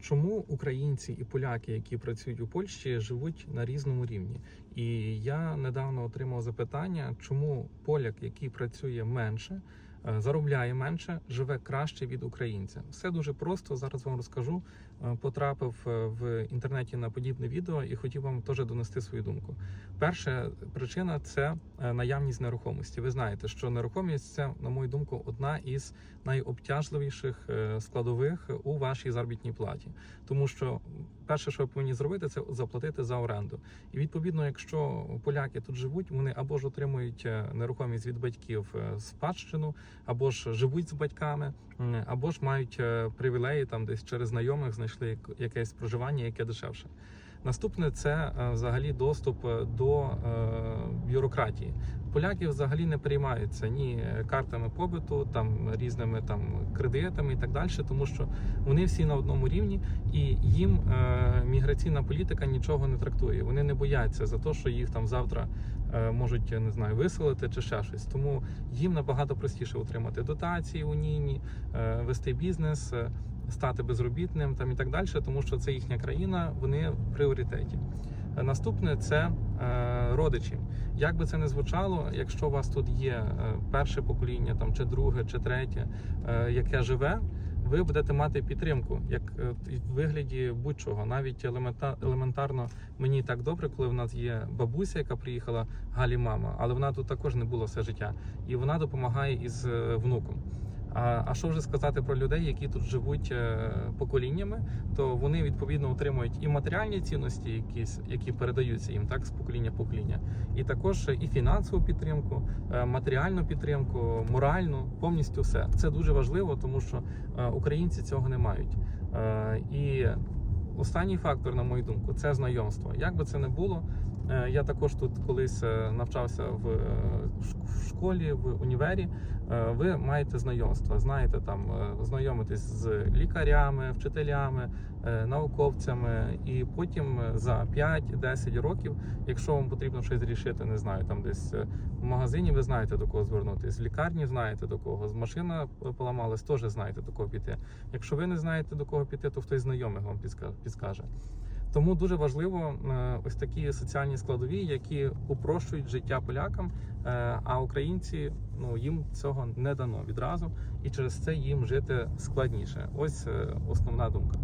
Чому українці і поляки, які працюють у Польщі, живуть на різному рівні? І я недавно отримав запитання, чому поляк, який працює менше, е, заробляє менше, живе краще від українця. Все дуже просто. Зараз вам розкажу. Е, Потрапив е, в інтернеті на подібне відео і хотів вам теж донести свою думку. Перша причина це наявність нерухомості. Ви знаєте, що нерухомість це, на мою думку, одна із найобтяжливіших е, складових у вашій заробітній платі, тому що перше, що ви повинні зробити, це заплатити за оренду. І відповідно, якщо поляки тут живуть, вони або ж отримують е, нерухомість від батьків е, спадщину, або ж живуть з батьками, або ж мають е, привілеї там десь через знайомих знайшли якесь проживання, яке дешевше. Наступне це е, взагалі доступ е, до е, бюрократії. Поляки взагалі не переймаються ні картами побиту, там різними там кредитами і так далі, тому що вони всі на одному рівні, і їм е, міграційна політика нічого не трактує. Вони не бояться за те, що їх там завтра е, можуть не знаю виселити чи ще щось. Тому їм набагато простіше отримати дотації унійні, е, вести бізнес. Стати безробітним там і так далі, тому що це їхня країна, вони в пріоритеті. Е, Наступне це е, родичі. Як би це не звучало, якщо у вас тут є е, перше покоління, там чи друге, чи третє, яке живе, ви будете мати підтримку, як в вигляді будь-чого. Навіть елементарно мені так добре, коли в нас є бабуся, яка приїхала Галі мама, але вона тут також не була все життя, і вона допомагає із внуком. А, а що вже сказати про людей, які тут живуть е, поколіннями, то вони відповідно отримують і матеріальні цінності, якісь, які передаються їм так з покоління покоління, і також і фінансову підтримку, е, матеріальну підтримку, моральну, повністю все. Це дуже важливо, тому що е, українці цього не мають. Е, І останній фактор, на мою думку, це знайомство. Як би це не було, е, я також тут колись е, навчався в е, в школі, в універі. Е, Ви маєте знайомства, знаєте, там е, знайомитись з лікарями, вчителями, е, науковцями, і потім е, за 5-10 років, якщо вам потрібно щось рішити, не знаю, там десь е, в магазині ви знаєте до кого звернутися, в лікарні знаєте до кого, з машина е, поламалась, теж знаєте до кого піти. Якщо ви не знаєте до кого піти, то хтось знайомих вам підска- підскаже. Тому дуже важливо е, ось такі соціальні складові, які упрощують життя полякам, е, а українці ну їм цього не дано відразу, і через це їм жити складніше. Ось е, основна думка.